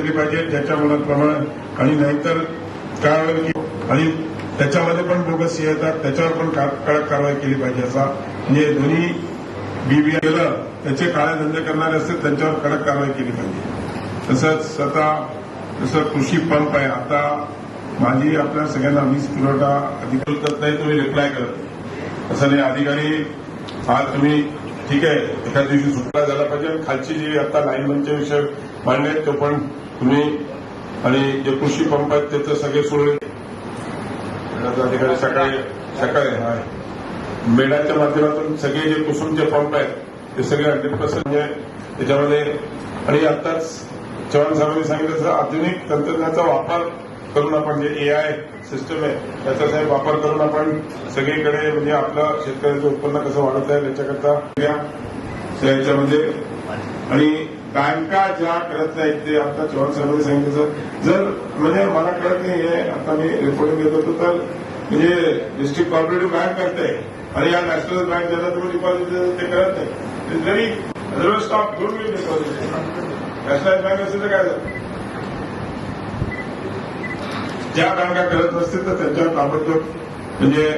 केली पाहिजे ज्याच्या मनाप्रमाणे आणि नाहीतर काय होईल की आणि त्याच्यामध्ये पण बोगस येतात त्याच्यावर पण कडक कारवाई केली पाहिजे असा म्हणजे दोन्ही बीबीआय केलं त्याचे काळे धंदे करणारे असतील त्यांच्यावर कडक कारवाई केली पाहिजे तसंच आता जसं कृषी पंप आहे आता माझी आपल्या सगळ्यांना वीज पुरवठा अधिकृत करत नाही तुम्ही रिप्लाय करत नाही. असं नाही अधिकारी आज तुम्ही ठीक आहे एका दिवशी सुटला झाला पाहिजे आणि खालची जी आता लाईनमनचे म्हणजे विषय मांडले आहेत तो पण तुम्ही आणि जे कृषी पंप आहेत त्याचं सगळे सोडले मेडाचा अधिकारी सकाळी सकाळी हा. मेडाच्या माध्यमातून सगळे जे कुसुमचे पंप आहेत ते सगळे हंड्रेड पर्सेंट म्हणजे त्याच्यामध्ये आणि आताच चव्हाण साहेबांनी सांगितलं आधुनिक तंत्रज्ञानाचा वापर करून आपण जे ए आय सिस्टम आहे त्याचा साहेब वापर करून आपण सगळीकडे म्हणजे आपलं शेतकऱ्याचं उत्पन्न कसं वाढत आहे याच्याकरता याच्यामध्ये आणि बँका ज्या करत नाहीत ते आता चव्हाण साहेबांनी सांगितलं जर म्हणजे मला कळत नाही हे आता मी रिपोर्टिंग देत होतो तर म्हणजे डिस्ट्रिक्ट कॉर्पोरेटिव्ह बँक करते आणि या नॅशनल बँक ज्याला तुम्ही डिपॉझिट ते करत नाही. जरी स्टॉक स्टॉप घेऊन मी डिपॉझिट नॅशनल बँक असेल तर काय झालं? ज्या बँका करत नसतील तर त्यांच्यावर ताबडतोब म्हणजे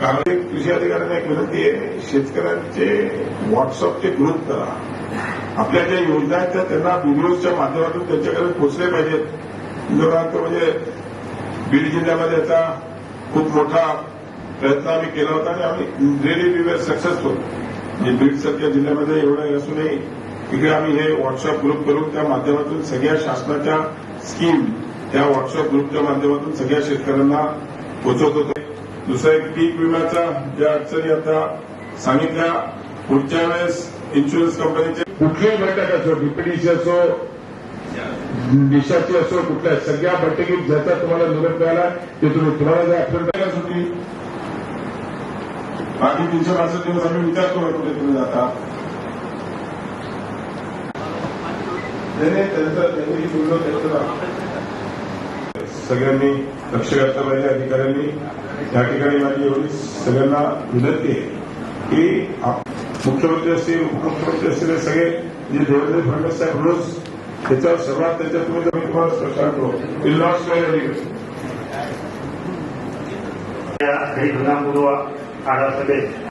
कारण कृषी अधिकाऱ्यांना एक विनंती आहे शेतकऱ्यांचे व्हॉट्सअपचे ग्रुप करा. आपल्या ज्या योजना आहेत त्या त्यांना व्हिडिओजच्या माध्यमातून त्यांच्याकडे पोहोचले पाहिजेत. उदाहरणार्थ म्हणजे बीड जिल्ह्यामध्ये याचा खूप मोठा प्रयत्न आम्ही केला होता आणि आम्ही रिअली वी वेर सक्सेसफुल म्हणजे बीड सारख्या जिल्ह्यामध्ये एवढं असूनही इकडे आम्ही हे व्हॉट्सअप ग्रुप करून त्या माध्यमातून सगळ्या शासनाच्या स्कीम त्या व्हॉट्सअप ग्रुपच्या माध्यमातून सगळ्या शेतकऱ्यांना पोहोचवत होतो दुसरा एक पीक विम्याचा ज्या अडचणी आता सांगितल्या पुढच्या वेळेस इन्शुरन्स कंपनीचे कुठलेही बैठक असो डीपीडीसी असो दिशाची असो कुठल्या सगळ्या बैठकीत ज्याचा तुम्हाला निरोप मिळाला ते तुम्ही तुम्हाला जर ऍक्सिडेंट सुटी बाकी तीनशे पासष्ट दिवस आम्ही विचारतो ना कुठे तुम्ही जाता. नाही त्यांचं त्यांनी बोललो त्यांचं सगळ्यांनी लक्ष घातलं पाहिजे अधिकाऱ्यांनी. या ठिकाणी माझी एवढी सगळ्यांना विनंती आहे की मुख्यमंत्री असतील उपमुख्यमंत्री असतील सगळे जे देवेंद्र फडणवीस साहेब रोज त्याच्यावर सर्वात त्याच्यात तुम्ही जर मी तुम्हाला स्पष्ट सांगतो विल नॉट स्पेअर या काही गुन्हापूर्व आढावा सभेत